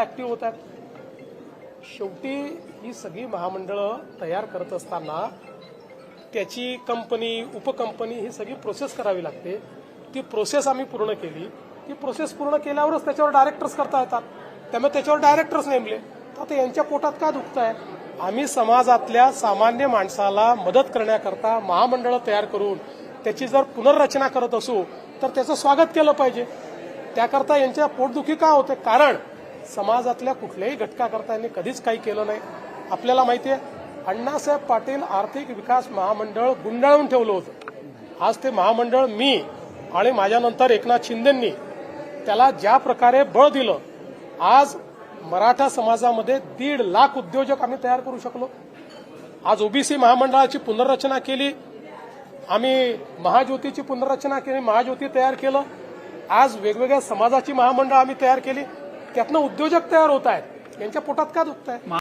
Active होत आहेत शेवटी ही सगळी महामंडळं तयार करत असताना त्याची कंपनी उपकंपनी ही सगळी प्रोसेस करावी लागते. ती प्रोसेस आम्ही पूर्ण केली. ती प्रोसेस पूर्ण केल्यावरच त्याच्यावर डायरेक्टर्स करता येतात. त्यामुळे त्याच्यावर डायरेक्टर्स नेमले. तर आता यांच्या पोटात का दुखत आहे आम्ही समाजातल्या सामान्य माणसाला मदत करण्याकरता महामंडळं तयार करून त्याची जर पुनर्रचना करत असू तर त्याचं स्वागत केलं पाहिजे. त्याकरता यांच्या पोटदुखी का होते? कारण समाजातल्या कुठल्याही घटकाकरता यांनी कधीच काही केलं नाही. आपल्याला माहिती आहे अण्णासाहेब पाटील आर्थिक विकास महामंडळ गुंडाळून ठेवलं होतं. आज ते महामंडळ मी आणि माझ्यानंतर एकनाथ शिंदेंनी त्याला ज्या प्रकारे बळ दिलं आज मराठा समाजामध्ये दीड लाख उद्योजक आम्ही तयार करू शकलो. आज ओबीसी महामंडळाची पुनर्रचना केली आम्ही महाज्योतीची पुनर्रचना केली महाज्योती तयार केलं. आज वेगवेगळ्या समाजाची महामंडळ आम्ही तयार केली. त्यातनं उद्योजक तयार होत आहेत. यांच्या पोटात का दुखत आहे